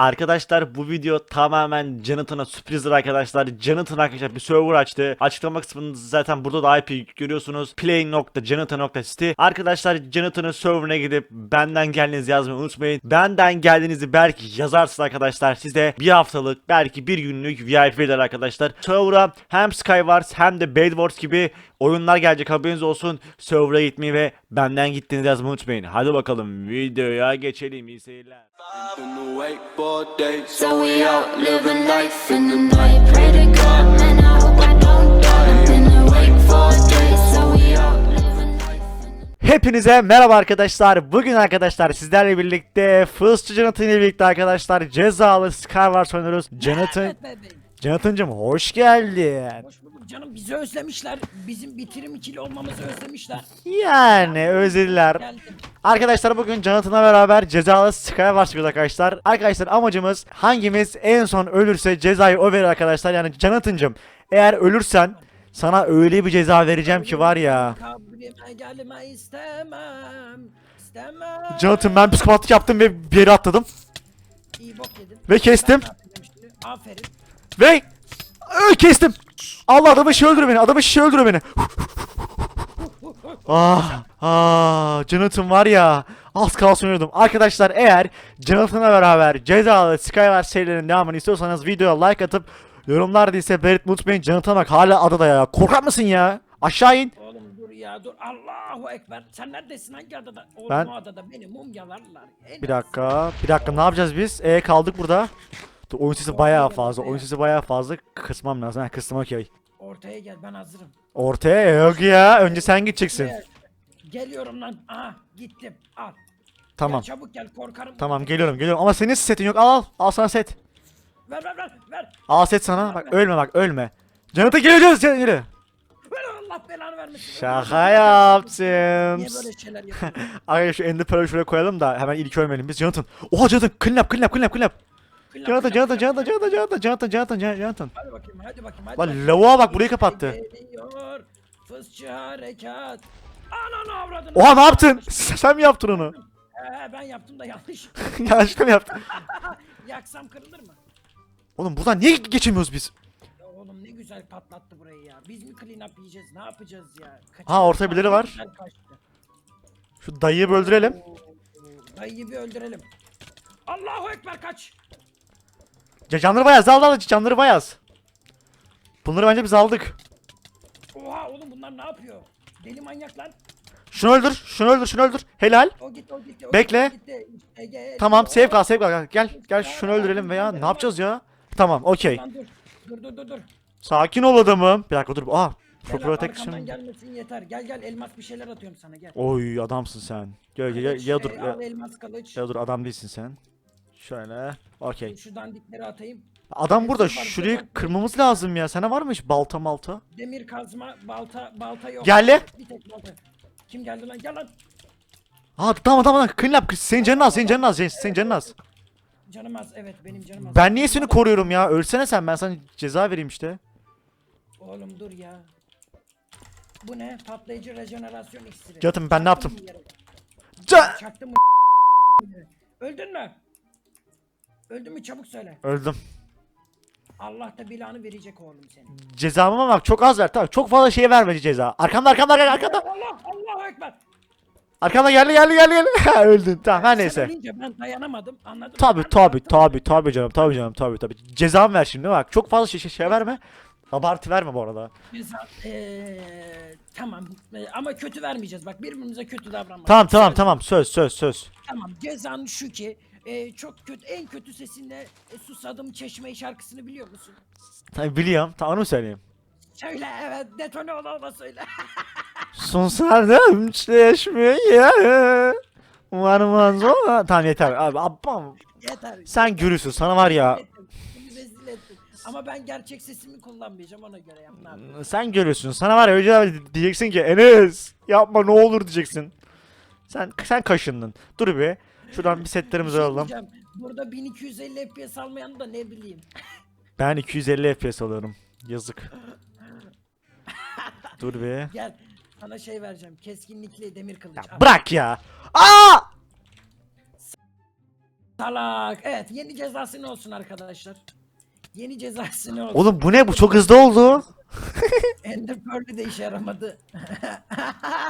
Arkadaşlar bu video tamamen Jonathan'a sürprizdir arkadaşlar. Jonathan arkadaşlar bir server açtı. Açıklama kısmında zaten burada da IP görüyorsunuz. play.jonathan.city Arkadaşlar Jonathan'ın serverına gidip benden geldiğinizi yazmayı unutmayın. Benden geldiğinizi belki yazarsın arkadaşlar. Size bir haftalık belki bir günlük VIP verir arkadaşlar. Server'a hem Skywars hem de Bed Wars gibi oyunlar gelecek haberiniz olsun. Server'a gitmeyi ve benden gittiğinizi yazmayı unutmayın. Hadi bakalım videoya geçelim. İyi seyirler. In the wakeboard days, So we out living life in the night. Pray to God, man, I hope I don't die. I've been awake for days. So we out living life. Hepinize merhaba arkadaşlar. Bugün arkadaşlar sizlerle birlikte Fısçı Jonathan ile birlikte arkadaşlar cezalı Skywars oynuyoruz. Jonathan. Jonathan'cım hoş geldin. Hoş canım bizi özlemişler. Bizim bitirim ikili olmamızı özlemişler. Yani özlediler. Geldim. Arkadaşlar bugün Jonathan'la beraber cezalı Skywars yapıyoruz arkadaşlar. Arkadaşlar amacımız hangimiz en son ölürse cezayı o verir arkadaşlar. Yani Jonathan'cım eğer ölürsen sana öyle bir ceza vereceğim ki var ya. Kabrime gelme istemem. İstemem. Jonathan ben psikopatlık yaptım ve bir yere atladım. İyi bok yedin. Ve kestim. Ben şimdi. Aferin. Ve Ö, kestim. Allah adamı şey öldürüyor beni. Adamı şey öldürüyor beni. ah, ah, Jonathan var ya. Az kalsın ölüyordum. Arkadaşlar eğer Jonathan'la beraber cezalı Skywars serilerinin devamını istiyorsanız videoya like atıp yorumlarda ise belirtmeyi unutmayın. Jonathan bak hala adada ya. Korkar mısın ya? Aşağı in. Oğlum dur ya dur. Allahu Ekber. Sen neredesin hangi adada? Oğlum Ben- o adada beni mumyalarlar. En Bir dakika. Bir dakika ne yapacağız biz? E kaldık burada. Dur, oyun sesi bayağı fazla. Oyun sesi bayağı fazla. Kısmam lazım. Ha, kıstım okey. Ortaya gel ben hazırım. Ortaya yok ya. Önce sen gideceksin. Gel. Geliyorum lan. Aha gittim. Al. Tamam. Gel çabuk gel korkarım. Tamam geliyorum geliyorum ama senin setin yok al al al sana set. Ver ver ver ver. Al set sana bak ölme bak ölme. Canıta geliyoruz. Ver Allah belanı vermesin. Şaka Niye yaptım. böyle şeyler yapıyorsun? Arkadaşlar şu ender pearl'ü şuraya koyalım da hemen ilk ölmeyelim biz Jonathan. Oha Jonathan clean up clean up clean up clean up. Kıllap, Jonathan kıllap. Jonathan Jonathan Jonathan Jonathan Jonathan. Hadi bakayım hadi bakayım hadi Lan bakayım. lavuğa bak burayı kapattı. Geliyor. Fısçı harekat. Ananı avradını. Oha ne yaptın? Sen mi yaptın onu? He ben yaptım da yanlış. Yanlışlıkla mı yaptın? Yaksam kırılır mı? Oğlum buradan niye geçemiyoruz biz? Ya oğlum ne güzel patlattı burayı ya. Biz mi clean up yiyeceğiz? Ne yapacağız ya? Kaçırdık Ha, orta birileri var. Şu dayıyı bir öldürelim. Oo, Dayıyı bir öldürelim. Allahu Ekber kaç. Canları bayağı al al canları bayağı. Bunları bence biz aldık. Oha oğlum bunlar ne yapıyor? Deli manyak lan. Şunu öldür, şunu öldür, şunu öldür. Helal. O gitti o gitti. o Bekle. gitti, o gitti. Gel. Tamam save kal save kal gel gel şunu öldürelim veya ne yapacağız ya? Tamam okey. Dur. Dur dur dur. Sakin ol adamım. Bir dakika dur. Aa Gel pro lan, protection. gelmesin yeter. Gel gel elmas bir şeyler atıyorum sana gel. Oy adamsın sen. Gel gel gel ya dur ya, elmas kılıç. ya dur adam değilsin sen. Şöyle. Okey. Şu dandikleri atayım. Adam burada şurayı kırmamız lazım ya. Sana var mı hiç balta malta? Demir kazma, balta, balta yok. Geldi. Bir tek balta. Kim geldi lan? Gel lan. Aa tamam tamam clean up. Senin canın az, senin canın az, senin- senin canın az. Canım az. Evet benim canım az. Ben niye seni koruyorum ya? Ölsene sen ben sana ceza vereyim işte. Oğlum dur ya. Bu ne? Patlayıcı rejenerasyon iksiri. Canım, ben ne yaptım? Ca Çaktın mı? Öldün mü? Öldün mü çabuk söyle. Öldüm. Allah da belanı verecek oğlum senin. Cezamı bak çok az ver tamam. Çok fazla şeye vermedi ceza. Arkamda arkamda arkamda arkamda. Allah Allahu ekber. Arkamda geldi geldi geldi geldi. Ha, Öldün tamam her Sen neyse. ölünce ben dayanamadım anladın mı? Tabi Ben tabi tabi tabi canım tabi canım tabi tabi. Cezamı ver şimdi bak. Çok fazla şey, şey, şey verme. Abartı verme bu arada. Ceza, eee, tamam Eee, ama kötü vermeyeceğiz bak birbirimize kötü davranmayalım. Tamam tamam tamam söz söz söz. Tamam cezan şu ki eee, çok kötü en kötü sesinle e, susadım çeşme şarkısını biliyor musun? Tabii biliyorum. Mu söyleyeyim? Söyle evet detone ola ola söyle. Susadım çeşmeye. Varmaz ola. Tamam yeter. Abi abam. Yeter. Sen görürsün sana var ya. Ettim, Beni rezil ettin. Ama ben gerçek sesimi kullanmayacağım ona göre yap ne yapayım. Sen görürsün. Sana var ya öyle diyeceksin ki Enes yapma ne olur diyeceksin. Sen sen kaşındın. Dur bir. Şuradan bir setlerimizi şey alalım. diyeceğim, Burada 1250 FPS almayan da ne bileyim. Ben 250 FPS alıyorum. Yazık. Dur bir. Gel sana şey vereceğim keskinlikli demir kılıç. Ya al. bırak ya. Aa! salak. Evet yeni cezası ne olsun arkadaşlar? Yeni cezası ne olsun? Oğlum bu ne bu çok hızlı oldu. Ender Pearl'ü de işe yaramadı.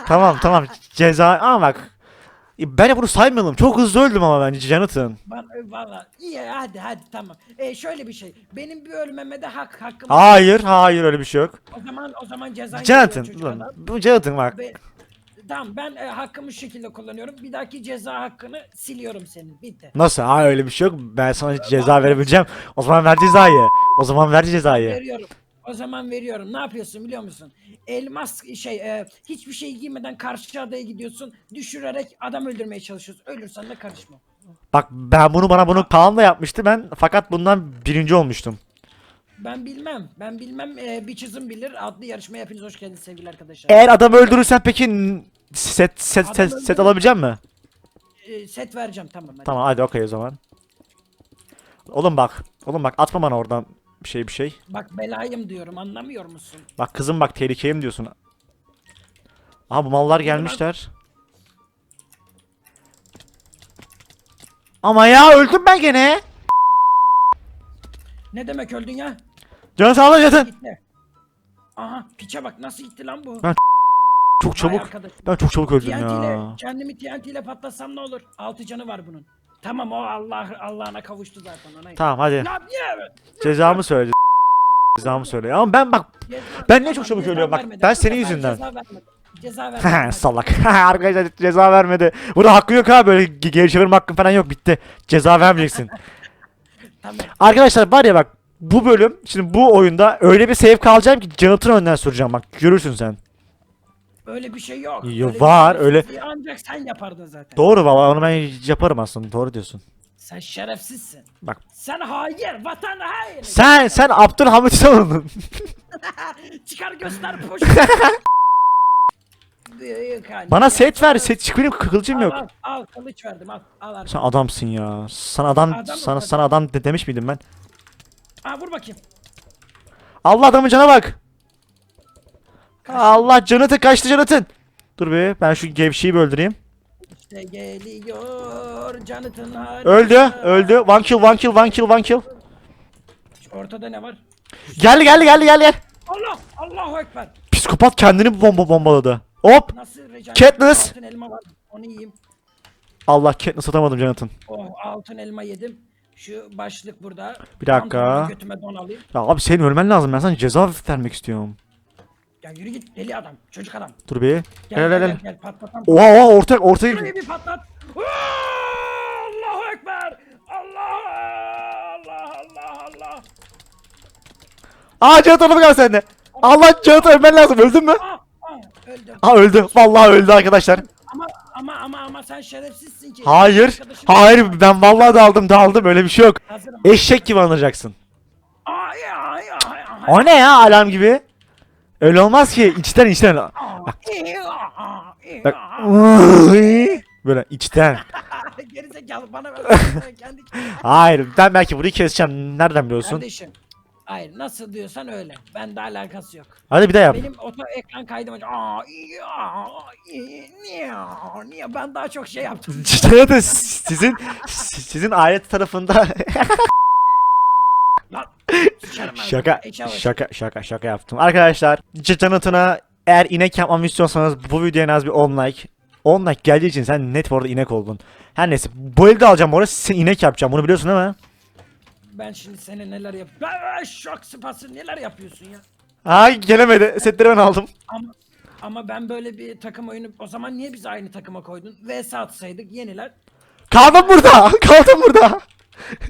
Tamam tamam ceza ama bak. Ben bunu saymayalım. Çok hızlı öldüm ama bence Jonathan. Bana valla iyi hadi hadi tamam. E şöyle bir şey. Benim bir ölmeme de hak hakkım. Hayır hayır öyle bir şey yok. O zaman o zaman ceza Jonathan ulan, adam. bu Jonathan bak. Be- tamam ben e, hakkımı şu şekilde kullanıyorum. Bir dahaki ceza hakkını siliyorum senin. Bitti. Nasıl? Ha öyle bir şey yok. Ben sana ceza verebileceğim. O zaman ver cezayı. O zaman ver cezayı. Veriyorum. O zaman veriyorum. Ne yapıyorsun biliyor musun? Elmas şey e, hiçbir şey giymeden karşı adaya gidiyorsun. Düşürerek adam öldürmeye çalışıyorsun. Ölürsen de karışma. Bak ben bunu bana bunu Kaan da yapmıştı ben fakat bundan birinci olmuştum. Ben bilmem. Ben bilmem. E, bir çizim bilir. Adlı yarışmaya hepiniz hoş geldiniz sevgili arkadaşlar. Eğer adamı öldürürsen peki n- set set set, set alabilecek mi? E, set vereceğim tamam. Hadi. Tamam hadi okey o zaman. Oğlum bak. Oğlum bak atma bana oradan bir şey bir şey. Bak belayım diyorum anlamıyor musun? Bak kızım bak tehlikeyim diyorsun. Aha bu mallar gelmişler. Ama ya öldüm ben gene. Ne demek öldün ya? Can sağlığı yatın. Aha piçe bak nasıl gitti lan bu? Ben Çok çabuk. arkadaş. Ben çok çabuk öldüm TNT ile ya. kendimi TNT ile patlatsam ne olur? Altı canı var bunun. Tamam o Allah Allah'ına kavuştu zaten ona. Tamam hadi. Lan niye? Cezamı söyle. Cezamı söyle. Ama ben bak Ceza- Ben niye çok çabuk ceza ölüyorum? Bak, vermedi. ben senin sefer yüzünden. Ceza vermedi. Ceza vermedi. salak. Arkadaşlar ceza vermedi. Burada hakkın yok ha böyle ge- geri çevirme hakkın falan yok bitti. Ceza vermeyeceksin. tamam. Arkadaşlar var ya bak bu bölüm şimdi bu oyunda öyle bir save kalacağım ki Jonathan önden süreceğim bak görürsün sen. Öyle bir şey yok. Yo, Öyle bir var, şey- öyle- Ancak sen yapardın zaten. Doğru valla onu ben yaparım aslında doğru diyorsun. Sen şerefsizsin. Bak. Sen hayır, vatan hayır. Sen sen Abdülhamit savundun. Çıkar göster poş. Büyük anne. Bana set ver set çık benim kılıcım Al, yok. Al, al kılıç verdim al. Al artık. Sen adamsın ya. Sana adam, Adam mı sana tabii? sana adam de- demiş miydim ben? Aa vur bakayım. Allah adamın cana bak. Allah Jonathan kaçtı Jonathan. Dur be ben şu gevşeyi bir öldüreyim. İşte geliyor Jonathan Harika. Öldü öldü. One kill one kill one kill one kill. Ortada ne var? Geldi geldi geldi geldi gel. Allah! Allahu Ekber. Psikopat kendini bomba bombaladı. Hop. Nasıl Recep? Katniss. Altın elma var. Onu yiyeyim. Allah Katniss atamadım Jonathan. Oh altın elma yedim. Şu başlık burada. Bir dakika. Pantolonu Götüme don alayım. Ya abi senin ölmen lazım ben sana ceza vermek istiyorum. Ya yürü git deli adam. Çocuk adam. Dur bir. Gel Gel gel gel gel, gel. gel, patlatam. Oha oha orta ortaya. Şurayı bir patlat. Allahu Ekber. Allah Allah Allah Allah. Aa Jonathan bak sende. Allah Jonathan ölmen lazım öldün mü? Aa, aa, öldüm. Aa öldü. Vallahi öldü arkadaşlar. Ama ama ama ama sen şerefsizsin ki. Hayır. Arkadaşım- Hayır ben vallahi daldım daldım öyle bir şey yok. Hazırım. Eşek gibi anlayacaksın. Ay ay ay ay. O ne ya alarm gibi? Öyle olmaz ki içten içten. Bak. aa. Böyle içten. Gerizekalı bana ver. Kendi Hayır ben belki burayı keseceğim. Nereden biliyorsun? Kardeşim. Hayır nasıl diyorsan öyle. Bende alakası yok. Hadi bir daha yap. Benim oto ekran kaydım. Aa, iyi, aa, iyi, niye, niye ben daha çok şey yaptım. Sizin sizin alet tarafında ben şaka var. şaka şaka şaka yaptım. Arkadaşlar Jonathan'a eğer inek yapmamı istiyorsanız bu videoya en az bir 10 like. 10 like geldiği için sen net bu arada inek oldun. Her neyse bu elde alacağım orası sen inek yapacağım bunu biliyorsun değil mi? Ben şimdi senin neler yap. Şok sıpası neler yapıyorsun ya. Ay gelemedi setleri ben aldım. Ama ama ben böyle bir takım oyunu o zaman niye bizi aynı takıma koydun? VS atsaydık yeniler. Kaldım burada kaldım burada.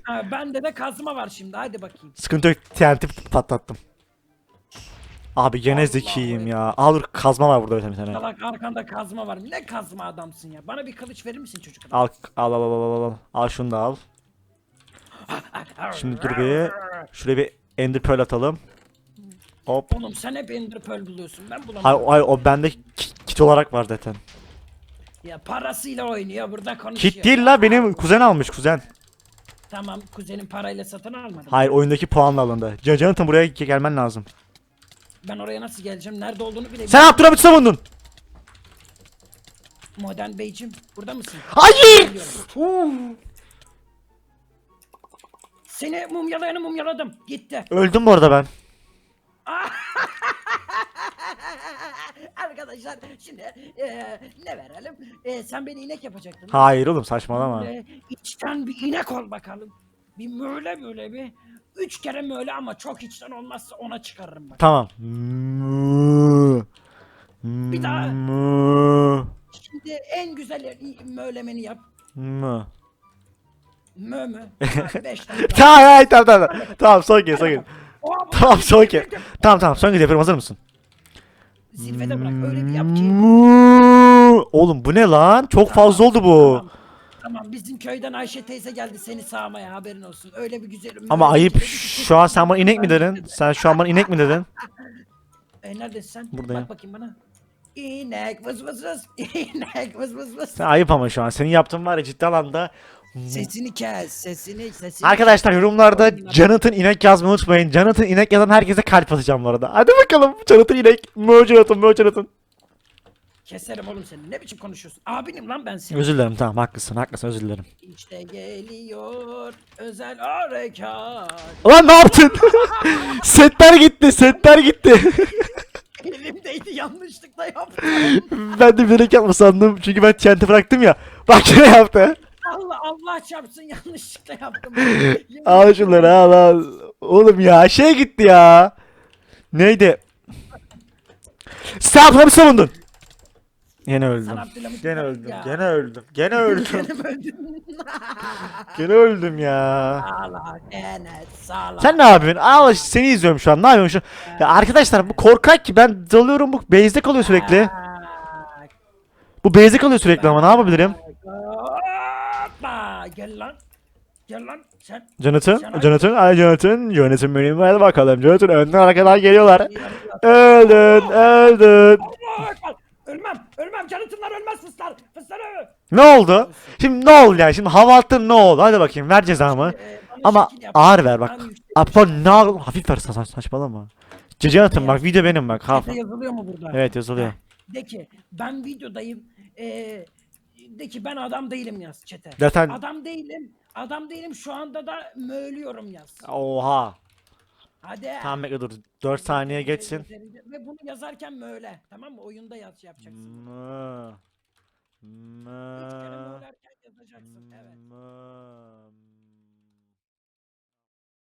Ha, bende de kazma var şimdi hadi bakayım. Sıkıntı yok TNT patlattım. Abi gene zekiyim ya. Al dur kazma var burada bir tane. Salak arkanda kazma var. Ne kazma adamsın ya. Bana bir kılıç verir misin çocuk? Al al al al al al. Al şunu da al. Şimdi dur bir. Şuraya bir ender pearl atalım. Hop. Oğlum sen hep ender pearl buluyorsun. Ben Hayır, bulamıyorum. hayır o bende ki- kit olarak var zaten. Ya parasıyla oynuyor burada konuşuyor. Kit değil la benim kuzen almış kuzen. Tamam kuzenin parayla satın almadım. Hayır oyundaki puanla alındı. Can- Jonathan buraya ge- gelmen lazım. Ben oraya nasıl geleceğim? Nerede olduğunu bile Sen Abdülhamit savundun. Modern Beyciğim burada mısın? Hayır. Seni mumyalayanı mumyaladım. Gitti. Öldüm bu arada ben. Arkadaşlar şimdi eee, ne verelim? Eee, sen beni inek yapacaktın. Hayır oğlum saçmalama. Böyle içten bir inek ol bakalım. Bir möle böyle bir. Üç kere möle ama çok içten olmazsa ona çıkarırım bak. Tamam. Bir daha. Şimdi en güzel mölemeni yap. Mı. Mö mü? Ha, Beş tane. daha. Tamam hayır, tamam tamam. Tamam, tamam son kez son kez. Oha, bu- Tamam son kez. Tamam tamam son kez yapıyorum hazır mısın? Zirvede bırak öyle bir yap ki. Oğlum bu ne lan? Çok fazla oldu bu. Tamam. Tamam bizim köyden Ayşe teyze geldi seni sağmaya haberin olsun. Öyle bir güzel. Ama ayıp. Şu an sen bana inek mi dedin? Sen şu an bana inek mi dedin? E, neredesin sen? Buradayım. Bak bakayım bana. İnek vız vız vız. İnek vız vız vız. Sen ayıp ama şu an. Senin yaptığın var ya ciddi alanda. Sesini kes. Sesini sesini. Arkadaşlar yorumlarda Jonathan inek yazmayı unutmayın. Jonathan inek yazan herkese kalp atacağım bu arada. Hadi bakalım Jonathan inek. Mo Jonathan, Mo Jonathan. Keserim oğlum seni. Ne biçim konuşuyorsun? Abinim lan ben senin. Özür dilerim tamam haklısın haklısın özür dilerim. İşte geliyor özel harekat. Ulan ne yaptın? setler gitti setler gitti. Elimdeydi yanlışlıkla yaptım. ben de bilerek yapma sandım çünkü ben TNT bıraktım ya. Bak ne yaptı. Allah Allah çarpsın yanlışlıkla yaptım. al şunları al al. Oğlum ya şey gitti ya. Neydi? Sen bir savundun. Gene öldüm. Sen Abdülhamit Gene öldüm. ya. Gene öldüm. Gene öldüm. Gene öldüm ya. Sağla. Sen ne yapıyorsun? Aa seni izliyorum şu an. Ne yapıyorsun şu? Ya arkadaşlar bu korkak ki ben dalıyorum bu base'de kalıyor sürekli. Bak, Bu base'de kalıyor sürekli ama ne yapabilirim? Hoppa, gel lan. Gel lan sen. Jonathan, Jonathan, ay Jonathan, Jonathan benim hadi bakalım. Jonathan önden arkadan geliyorlar. Öldün, öldün. Allah Ekber. Ölmem, ölmem. Canıtınlar ölmez fıslar. Fıslar ölür. Ne oldu? Şimdi ne oldu yani? Şimdi hava attın ne oldu? Hadi bakayım ver cezamı. Ee, bana Ama şekil yap. ağır ver bak. Ben yüksek- ne hafif ver sa saçmalama. Jonathan bak video benim bak. Ha. Chat'e yazılıyor mu burada? Evet yazılıyor. De ki ben videodayım. Ee, de ki ben adam değilim yaz çete. Zaten Adam değilim. Adam değilim şu anda da möğlüyorum yaz. oha. Hadi. Tamam bekle dur. 4 saniye geçsin. Ve bunu yazarken möyle. Tamam mı? Oyunda yaz yapacaksın. Mı. Üç kere Mı. mölerken yazacaksın. Evet. Mı.